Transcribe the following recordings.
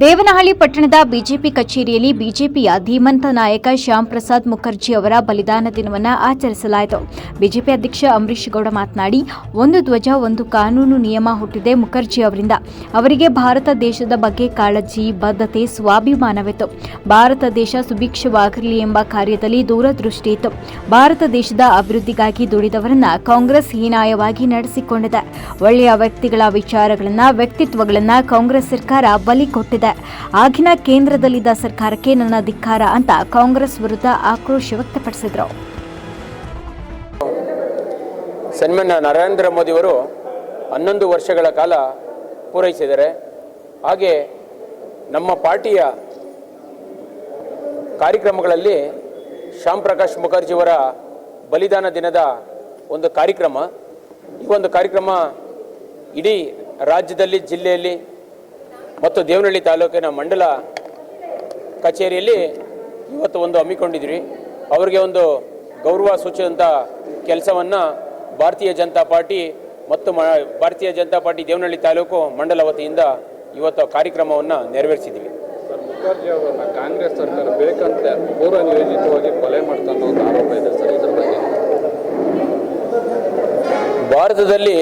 ದೇವನಹಳ್ಳಿ ಪಟ್ಟಣದ ಬಿಜೆಪಿ ಕಚೇರಿಯಲ್ಲಿ ಬಿಜೆಪಿಯ ಧೀಮಂತ ನಾಯಕ ಶ್ಯಾಮ್ ಪ್ರಸಾದ್ ಮುಖರ್ಜಿ ಅವರ ಬಲಿದಾನ ದಿನವನ್ನು ಆಚರಿಸಲಾಯಿತು. ಬಿಜೆಪಿ ಅಧ್ಯಕ್ಷ ಅಂಬರೀಷ್ ಗೌಡ ಮಾತನಾಡಿ, ಒಂದು ಧ್ವಜ, ಒಂದು ಕಾನೂನು ನಿಯಮ ಹುಟ್ಟಿದೆ ಮುಖರ್ಜಿ ಅವರಿಂದ. ಅವರಿಗೆ ಭಾರತ ದೇಶದ ಬಗ್ಗೆ ಕಾಳಜಿ, ಬದ್ಧತೆ, ಸ್ವಾಭಿಮಾನವಿತ್ತು. ಭಾರತ ದೇಶ ಸುಭಿಕ್ಷವಾಗಿರಲಿ ಎಂಬ ಕಾರ್ಯದಲ್ಲಿ ದೂರದೃಷ್ಟಿ ಇತ್ತು. ಭಾರತ ದೇಶದ ಅಭಿವೃದ್ಧಿಗಾಗಿ ದುಡಿದವರನ್ನ ಕಾಂಗ್ರೆಸ್ ಹೀನಾಯವಾಗಿ ನಡೆಸಿಕೊಂಡಿದೆ. ಒಳ್ಳೆಯ ವ್ಯಕ್ತಿಗಳ ವಿಚಾರಗಳನ್ನ, ವ್ಯಕ್ತಿತ್ವಗಳನ್ನ ಕಾಂಗ್ರೆಸ್ ಸರ್ಕಾರ ಬಲಿ ಕೊಟ್ಟಿದೆ ಆಗಿನ ಕೇಂದ್ರದಲ್ಲಿದ್ದ ಸರ್ಕಾರಕ್ಕೆ ನನ್ನ ಧಿಕ್ಕಾರ ಅಂತ ಕಾಂಗ್ರೆಸ್ ವಿರುದ್ಧ ಆಕ್ರೋಶ ವ್ಯಕ್ತಪಡಿಸಿದರು. ಸನ್ಮಾನ್ಯ ನರೇಂದ್ರ ಮೋದಿಯವರು ಹನ್ನೊಂದು ವರ್ಷಗಳ ಕಾಲ ಪೂರೈಸಿದ್ದಾರೆ ಹಾಗೆ ನಮ್ಮ ಪಾರ್ಟಿಯ ಕಾರ್ಯಕ್ರಮಗಳಲ್ಲಿ ಶ್ಯಾಮ್ ಪ್ರಕಾಶ್ ಮುಖರ್ಜಿಯವರ ಬಲಿದಾನ ದಿನದ ಒಂದು ಕಾರ್ಯಕ್ರಮ. ಈ ಒಂದು ಕಾರ್ಯಕ್ರಮ ಇಡೀ ರಾಜ್ಯದಲ್ಲಿ, ಜಿಲ್ಲೆಯಲ್ಲಿ ಮತ್ತು ದೇವನಹಳ್ಳಿ ತಾಲೂಕಿನ ಮಂಡಲ ಕಚೇರಿಯಲ್ಲಿ ಇವತ್ತು ಒಂದು ಹಮ್ಮಿಕೊಂಡಿದ್ವಿ. ಅವರಿಗೆ ಒಂದು ಗೌರವ ಸೂಚಿಸಿದಂಥ ಕೆಲಸವನ್ನು ಭಾರತೀಯ ಜನತಾ ಪಾರ್ಟಿ ಮತ್ತು ಮ ಭಾರತೀಯ ಜನತಾ ಪಾರ್ಟಿ ದೇವನಹಳ್ಳಿ ತಾಲೂಕು ಮಂಡಲ ವತಿಯಿಂದ ಇವತ್ತು ಕಾರ್ಯಕ್ರಮವನ್ನು ನೆರವೇರಿಸಿದ್ವಿ. ಸರ್ ಮುಖರ್ಜಿ ಅವರನ್ನ ಕಾಂಗ್ರೆಸ್ ಸರ್ಕಾರ ಬೇಕಂತ ಪೂರ್ವ ನಿಯೋಜಿತವಾಗಿ ಕೊಲೆ ಮಾಡ್ತಾ ಅನ್ನೋ ಆರೋಪ ಇದೆ ಸರ್ ಇದ್ರ ಬಗ್ಗೆ. ಭಾರತದಲ್ಲಿ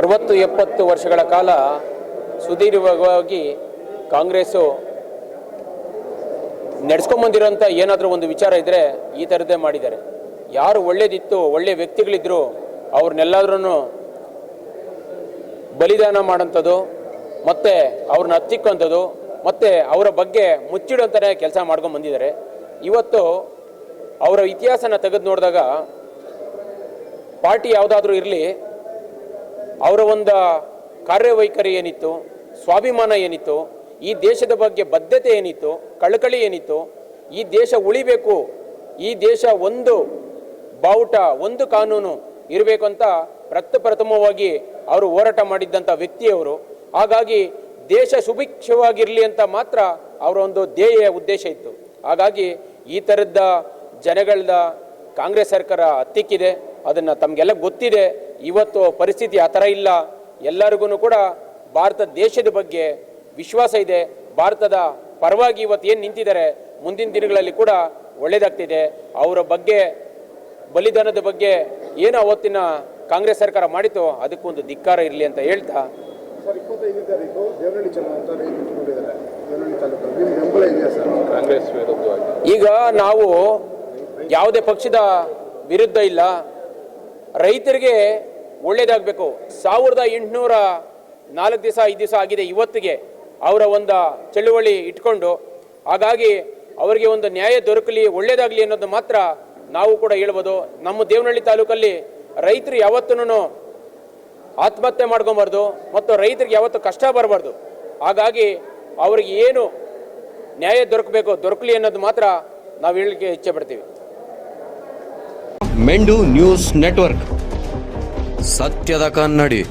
ಅರವತ್ತು ಎಪ್ಪತ್ತು ವರ್ಷಗಳ ಕಾಲ ಸುದೀರ್ಘವಾಗಿ ಕಾಂಗ್ರೆಸ್ಸು ನಡೆಸ್ಕೊಂಬಂದಿರೋಂಥ ಏನಾದರೂ ಒಂದು ವಿಚಾರ ಇದ್ದರೆ ಈ ಥರದ್ದೇ ಮಾಡಿದ್ದಾರೆ. ಯಾರು ಒಳ್ಳೇದಿತ್ತು, ಒಳ್ಳೆ ವ್ಯಕ್ತಿಗಳಿದ್ರು ಅವ್ರನ್ನೆಲ್ಲಾದ್ರೂ ಬಲಿದಾನ ಮಾಡೋಂಥದ್ದು ಮತ್ತು ಅವ್ರನ್ನ ಹತ್ತಿಕ್ಕಂಥದ್ದು ಮತ್ತು ಅವರ ಬಗ್ಗೆ ಮುಚ್ಚಿಡೋಂಥನೇ ಕೆಲಸ ಮಾಡ್ಕೊಂಡು ಬಂದಿದ್ದಾರೆ. ಇವತ್ತು ಅವರ ಇತಿಹಾಸನ ತೆಗೆದು ನೋಡಿದಾಗ ಪಾರ್ಟಿ ಯಾವುದಾದ್ರೂ ಇರಲಿ, ಅವರ ಒಂದು ಕಾರ್ಯವೈಖರಿ ಏನಿತ್ತು? ಸ್ವಾಭಿಮಾನ ಏನಿತ್ತು? ಈ ದೇಶದ ಬಗ್ಗೆ ಬದ್ಧತೆ ಏನಿತ್ತು? ಕಳಕಳಿ ಏನಿತ್ತು? ಈ ದೇಶ ಉಳಿಬೇಕು, ಈ ದೇಶ ಒಂದು ಬಾವುಟ, ಒಂದು ಕಾನೂನು ಇರಬೇಕು ಅಂತ ಪ್ರಥಮವಾಗಿ ಅವರು ಹೋರಾಟ ಮಾಡಿದ್ದಂಥ ವ್ಯಕ್ತಿಯವರು. ಹಾಗಾಗಿ ದೇಶ ಸುಭಿಕ್ಷವಾಗಿರಲಿ ಅಂತ ಮಾತ್ರ ಅವರ ಒಂದು ಧ್ಯೇಯ ಉದ್ದೇಶ ಇತ್ತು. ಹಾಗಾಗಿ ಈ ಥರದ ಜನಗಳದ ಕಾಂಗ್ರೆಸ್ ಸರ್ಕಾರ ಹತ್ತಿಕ್ಕಿದೆ. ಅದನ್ನು ತಮಗೆಲ್ಲ ಗೊತ್ತಿದೆ. ಇವತ್ತು ಪರಿಸ್ಥಿತಿ ಆ ಥರ ಇಲ್ಲ. ಎಲ್ಲರಿಗೂ ಕೂಡ ಭಾರತ ದೇಶದ ಬಗ್ಗೆ ವಿಶ್ವಾಸ ಇದೆ. ಭಾರತದ ಪರವಾಗಿ ಇವತ್ತು ಏನು ನಿಂತಿದ್ದಾರೆ ಮುಂದಿನ ದಿನಗಳಲ್ಲಿ ಕೂಡ ಒಳ್ಳೆಯದಾಗ್ತಿದೆ ಅವರ ಬಗ್ಗೆ ಬಲಿದಾನದ ಬಗ್ಗೆ ಏನು ಅವತ್ತಿನ ಕಾಂಗ್ರೆಸ್ ಸರ್ಕಾರ ಮಾಡಿತೋ ಅದಕ್ಕೊಂದು ಧಿಕ್ಕಾರ ಇರಲಿ ಅಂತ ಹೇಳ್ತಾ. ಈಗ ನಾವು ಯಾವುದೇ ಪಕ್ಷದ ವಿರುದ್ಧ ಇಲ್ಲ. ರೈತರಿಗೆ ಒಳ್ಳೇದಾಗಬೇಕು. ಸಾವಿರದ ಎಂಟುನೂರ ನಾಲ್ಕು ದಿವಸ, ಐದು ದಿವಸ ಆಗಿದೆ ಇವತ್ತಿಗೆ ಅವರ ಒಂದು ಚಳುವಳಿ ಇಟ್ಕೊಂಡು, ಹಾಗಾಗಿ ಅವರಿಗೆ ಒಂದು ನ್ಯಾಯ ದೊರಕಲಿ, ಒಳ್ಳೇದಾಗಲಿ ಅನ್ನೋದು ಮಾತ್ರ ನಾವು ಕೂಡ ಹೇಳ್ಬೋದು. ನಮ್ಮ ದೇವನಹಳ್ಳಿ ತಾಲೂಕಲ್ಲಿ ರೈತರು ಯಾವತ್ತೂ ಆತ್ಮಹತ್ಯೆ ಮಾಡ್ಕೊಬಾರ್ದು ಮತ್ತು ರೈತರಿಗೆ ಯಾವತ್ತೂ ಕಷ್ಟ ಬರಬಾರ್ದು. ಹಾಗಾಗಿ ಅವ್ರಿಗೆ ಏನು ನ್ಯಾಯ ದೊರಕಬೇಕು, ದೊರಕಲಿ ಅನ್ನೋದು ಮಾತ್ರ ನಾವು ಹೇಳಲಿಕ್ಕೆ ಇಚ್ಛೆ ಪಡ್ತೀವಿ. ಮೆಂಡು ನ್ಯೂಸ್ ನೆಟ್ವರ್ಕ್. ಸತ್ಯದ ಕನ್ನಡಿ.